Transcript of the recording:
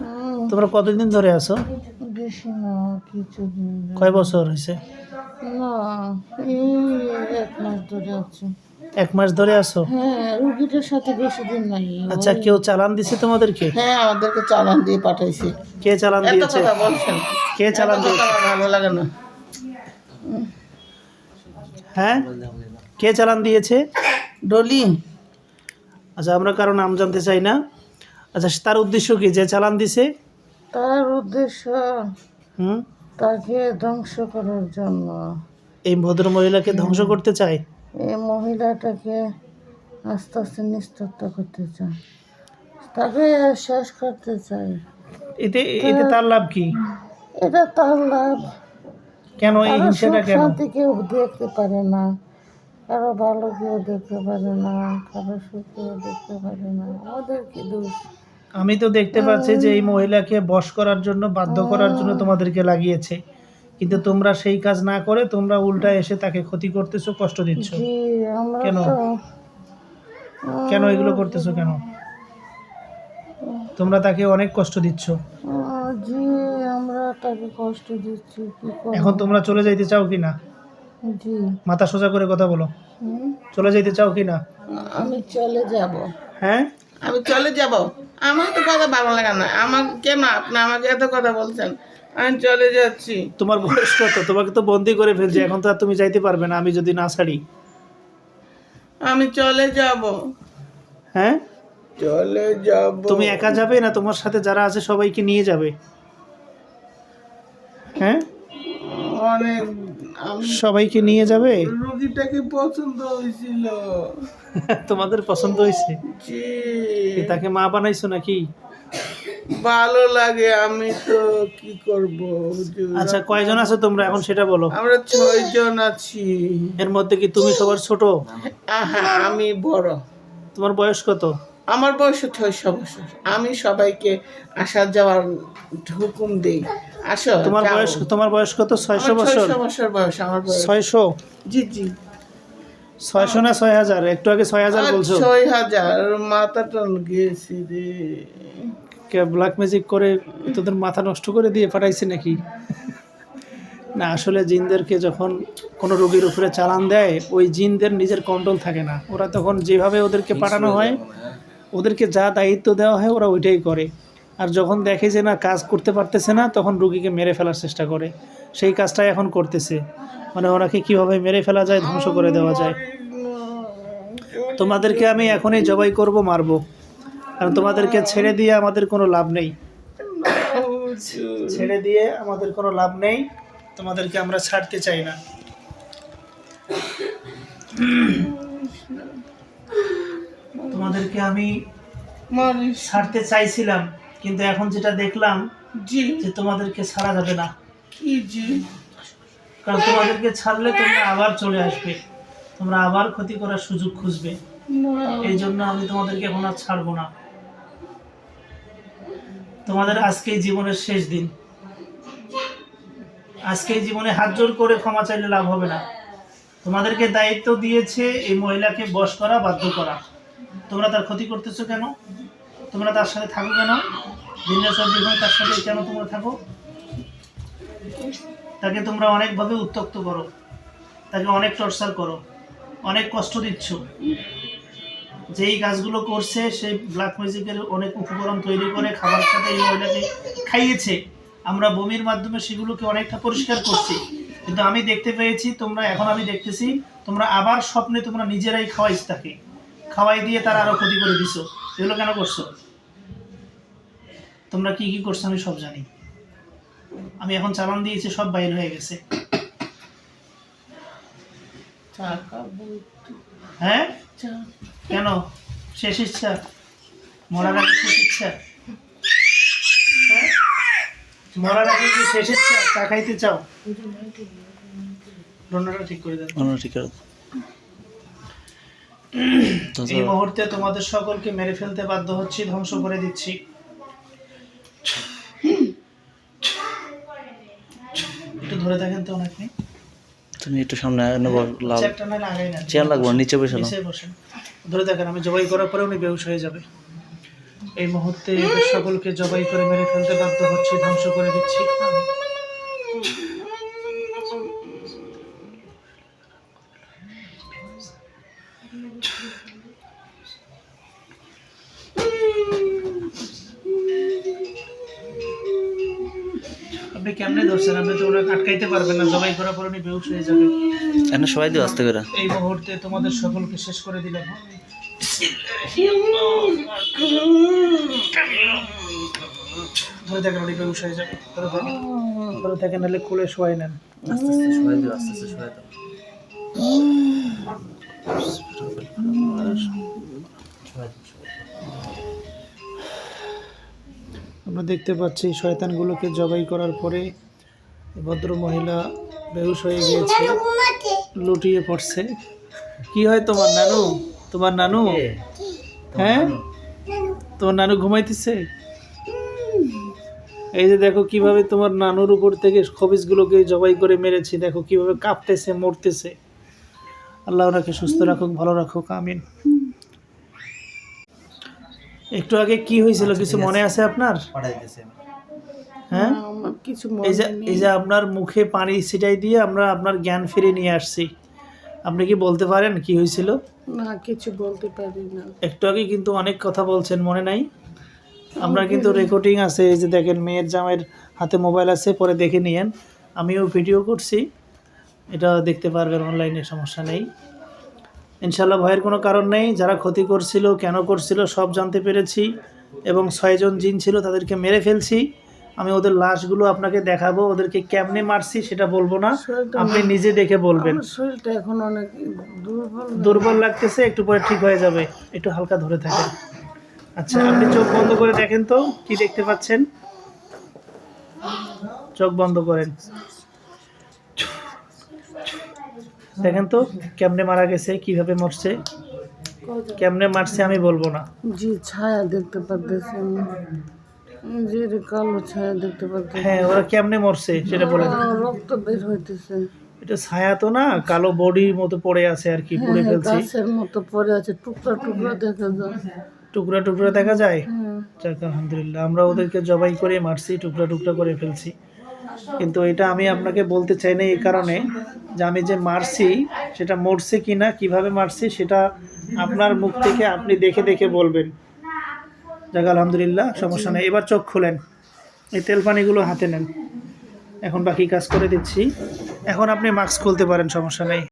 হুম, তোমরা কতদিন ধরে আছো? বেশি না কিছুদিন কয় বছর হয়েছে? এক মাস ধরে আছে। এক মাস ধরে আছো? হ্যাঁ রুগীটার সাথে বেশি দিন নাই। আচ্ছা কেউ চালান দিছে তোমাদেরকে? হ্যাঁ আমাদেরকে চালান দিয়ে পাঠাইছে। কে চালান এত দিয়েছে? কথা বলছেন। কে চালান দিয়েছে? ভালো লাগে না। হ্যাঁ? কে চালান দিয়েছে? ডলি। আচ্ছা আমরা কারও নাম জানতে চাই না। আচ্ছা তার উদ্দেশ্য কি? যে চালান দিছে? তার উদ্দেশ্য হুম? তাকে ধ্বংস করার জন্য। এই ভদ্র মহিলাকে ধ্বংস করতে চায়? এই মহিলাটাকে আস্তে আস্তে নিস্তব্ধ করতে চায়। তাকে শেষ করতে চায়। এতে এতে তার লাভ কি? এটা তার লাভ। কেন এই হিংসাটা কেন? শান্তি কেউ দেখতে পারে না। কারও ভালো কেউ দেখতে পারে না। কারও সুখ কেউ দেখতে পারে না। ওদের কি দোষ? আমি তো দেখতে পাচ্ছি যে এই মহিলাকে বশ করার জন্য বাধ্য করার জন্য তোমাদেরকে লাগিয়েছে। কিন্তু তোমরা সেই কাজ না করে তোমরা উল্টা এসে তাকে ক্ষতি করতেছো কষ্ট দিচ্ছ। কেন? কেন এগুলো করতেছো কেন? তোমরা তাকে অনেক কষ্ট দিচ্ছ। জি আমরা তাকে কষ্ট দিচ্ছি এখন তোমরা চলে যাইতে চাও কি না জি। মাথা সোজা করে কথা বলো। চলে যাইতে চাও কি না আমি চলে যাব। হ্যাঁ? আমি চলে যাব। আমার তো কথা ভালো লাগে না। আমার কেন আপনি আমাকে এত কথা বলছেন? আমি চলে যাচ্ছি। তোমার বয়স কত? তোমাকে তো বন্দি করে ফেলছে। এখন তো আর তুমি যাইতে পারবে না আমি যদি না ছাড়ি। আমি চলে যাব। হ্যাঁ? চলে যাব। তুমি একা যাবে না? তোমার সাথে যারা আছে সবাইকে নিয়ে যাবে। হ্যাঁ? অনেক আমি সবাইকে নিয়ে যাবে? রুগীটাকে পছন্দ হয়েছিল? তোমাদের পছন্দ হয়েছে? তাকে মা বানাইছো নাকি? ভালো লাগে আমি তো কি করব? আচ্ছা কয়জন আছো তোমরা? এখন সেটা বলো। আমরা ছয় জন আছি। এর মধ্যে কি তুমি সবার ছোট? আমি বড়। তোমার বয়স কত? আমার বয়স ছয়শো বছর। আমি সবাইকে আসা যাওয়ার হুকুম দেই। আসো তোমার বয়স তোমার বয়স কত? ছয়শো বছর? বছর বয়স আমার বয়স। ছয়শো? জি জি। ছয়শো না ছয় হাজার? একটু আগে ছয় হাজার বলছো? ছয় হাজার। মাথাটা গেছি রে। ব্ল্যাক ম্যাজিক করে তোদের মাথা নষ্ট করে দিয়ে পাঠাইছে নাকি? না আসলে জিনদেরকে যখন কোনো রোগীর উপরে চালান দেয় ওই জিনদের নিজের কন্ট্রোল থাকে না। ওরা তখন যেভাবে ওদেরকে পাঠানো হয়। ওদেরকে যা দায়িত্ব দেওয়া হয় ওরা ওইটাই করে। আর যখন দেখে যে না, কাজ করতে পারতেছে না, তখন রুগীকে মেরে ফেলার চেষ্টা করে। সেই কাজটাই এখন করতেছে। মানে ওনাকে কীভাবে মেরে ফেলা যায়, ধ্বংস করে দেওয়া যায়। তোমাদেরকে আমি এখনই জবাই করব, মারবো। কারণ তোমাদেরকে ছেড়ে দিয়ে আমাদের কোনো লাভ নেই। ছেড়ে দিয়ে আমাদের কোনো লাভ নেই। তোমাদেরকে আমরা ছাড়তে চাই না। তোমাদেরকে আমি ছাড়তে চাইছিলাম কিন্তু এখন যেটা দেখলাম জি। যে তোমাদেরকে ছাড়া যাবে না। কারণ তোমাদেরকে ছাড়লে তোমরা আবার চলে আসবে। তোমরা আবার ক্ষতি করার সুযোগ খুঁজবে। এই জন্য আমি তোমাদেরকে এখন আর ছাড়বো না। তোমাদের আজকেই জীবনের শেষ দিন। আজকেই জীবনে হাত জোর করে ক্ষমা চাইলে লাভ হবে না। তোমাদেরকে দায়িত্ব দিয়েছে এই মহিলাকে বশ করা বাধ্য করা। তোমরা তার ক্ষতি করতেছো কেন? তোমরা তার সাথে থাকো কেন? দিনের তার সাথে কেন তোমরা থাকো? তাকে তোমরা অনেকভাবে উত্তক্ত করো। তাকে অনেক টর্চার করো। অনেক কষ্ট দিচ্ছ। যেই কাজগুলো করছে সেই ব্ল্যাক ম্যাজিকের অনেক উপকরণ তৈরি করে খাবার সাথে এই মহিলাকে খাইয়েছে। আমরা বমির মাধ্যমে সেগুলোকে অনেকটা পরিষ্কার করছি। কিন্তু আমি দেখতে পেয়েছি, তোমরা, এখন আমি দেখতেছি, তোমরা আবার স্বপ্নে তোমরা নিজেরাই খাওয়াইছ তাকে। খাওয়াই দিয়ে তার আরও ক্ষতি করে দিছো। এগুলো কেন করছ? তোমরা কি কি করছ আমি সব জানি। আমি এখন চালান দিয়েছি সব বাইর হয়ে গেছে। হ্যাঁ? কেন? শেষ ইচ্ছা? মরার আগে শেষ ইচ্ছা? হ্যাঁ? মরার আগে কি শেষ ইচ্ছা? চা খাইতে চাও? রান্নাটা ঠিক করে দেন ঠিক আছে এই মুহূর্তে তোমাদের সকলকে মেরে ফেলতে বাধ্য হচ্ছি ধ্বংস করে দিচ্ছি। একটু ধরে দেখেন তো অনেকে তুমি একটু সামনে নেব আগাই না চেয়ার লাগবে নিচে বসে। নিচে বসেন। ধরে দেখেন আমি জবাই করার পরে উনি বেহুশ হয়ে যাবে। এই মুহূর্তে সকলকে জবাই করে মেরে ফেলতে বাধ্য হচ্ছি ধ্বংস করে দিচ্ছি। কেমনে ধরছেন? আপনি তো ওরা আটকাইতে পারবেন না জবাই করার পর উনি বেহুশ হয়ে যাবে। এখন সবাই দিও আস্তে করে। এই মুহূর্তে তোমাদের সকলকে শেষ করে দিলাম। ধরে থাকেন উনি বেহুশ হয়ে যাবে। ধরে থাকেন। নাহলে কোলে শোয়াই নেন। আস্তে আস্তে সবাই দিও আস্তে আস্তে সবাই দাও। আমরা দেখতে পাচ্ছি শয়তানগুলোকে জবাই করার পরে ভদ্র মহিলা বেহুশ হয়ে গিয়েছে লুটিয়ে পড়ছে। কি হয় তোমার নানু? তোমার নানু? হ্যাঁ? তোমার নানু ঘুমাইতেছে? এই যে দেখো কীভাবে তোমার নানুর উপর থেকে খবিজগুলোকে জবাই করে মেরেছি দেখো কীভাবে কাঁপতেছে মরতেছে। আল্লাহ ওনাকে সুস্থ রাখুক ভালো রাখুক আমিন। একটু আগে কি হয়েছিল? কিছু মনে আছে। আপনার? হ্যাঁ? কিছু এই যে এই যে আপনার মুখে পানি ছিটাই দিয়ে আমরা আপনার জ্ঞান ফিরে নিয়ে আসছি। আপনি কি বলতে পারেন কি হয়েছিল? না কিছু বলতে পারি না। একটু আগে কিন্তু অনেক কথা বলছেন মনে নাই? আমরা কিন্তু রেকর্ডিং আছে এই যে দেখেন মেয়ের জামাইয়ের হাতে মোবাইল আছে পরে দেখে নিয়েন। আমিও ভিডিও করছি। এটা দেখতে পারবেন অনলাইনে সমস্যা নেই। ইনশাল্লাহ ভয়ের কোনো কারণ নেই। যারা ক্ষতি করছিল কেন করছিল সব জানতে পেরেছি এবং ছয়জন জিন ছিল তাদেরকে মেরে ফেলছি। আমি ওদের লাশগুলো আপনাকে দেখাবো ওদেরকে কেমনে মারছি সেটা বলব না। আপনি নিজে দেখে বলবেন। শরীরটা এখন অনেক দুর্বল লাগতেছে একটু পরে ঠিক হয়ে যাবে। একটু হালকা ধরে থাকেন। আচ্ছা আপনি চোখ বন্ধ করে দেখেন তো কি দেখতে পাচ্ছেন? চোখ বন্ধ করেন। দেখেন তো কেমনে মারা গেছে কীভাবে মরছে কেমনে মারছে আমি বলব না। জি ছায়া দেখতে পাচ্ছি রে কালো ছায়া দেখতে পাচ্ছি হ্যাঁ ওরা কেমনে মরছে সেটা বলেন। রক্ত বের হইতেছে। এটা ছায়া তো না কালো বডির মতো পড়ে আছে আর কি পুড়ে ফেলছে ফেলছি। গাছের মতো পড়ে আছে টুকরা টুকরা দেখা যায়। টুকরা টুকরা দেখা যায়? হ্যাঁ যাক আলহামদুলিল্লাহ আমরা ওদেরকে জবাই করে মারছি টুকরা টুকরা করে ফেলছি। কিন্তু এটা আমি আপনাকে বলতে চাই না এই কারণে যে আমি যে মারছি, সেটা মরছে কি না কীভাবে মারছি, সেটা আপনার মুখ থেকে আপনি দেখে দেখে বলবেন। যাক, আলহামদুলিল্লাহ, সমস্যা নেই। এবার চোখ খুলেন। এই তেল পানিগুলো হাতে নেন। এখন বাকি কাজ করে দিচ্ছি। এখন আপনি মাস্ক খুলতে পারেন, সমস্যা নেই।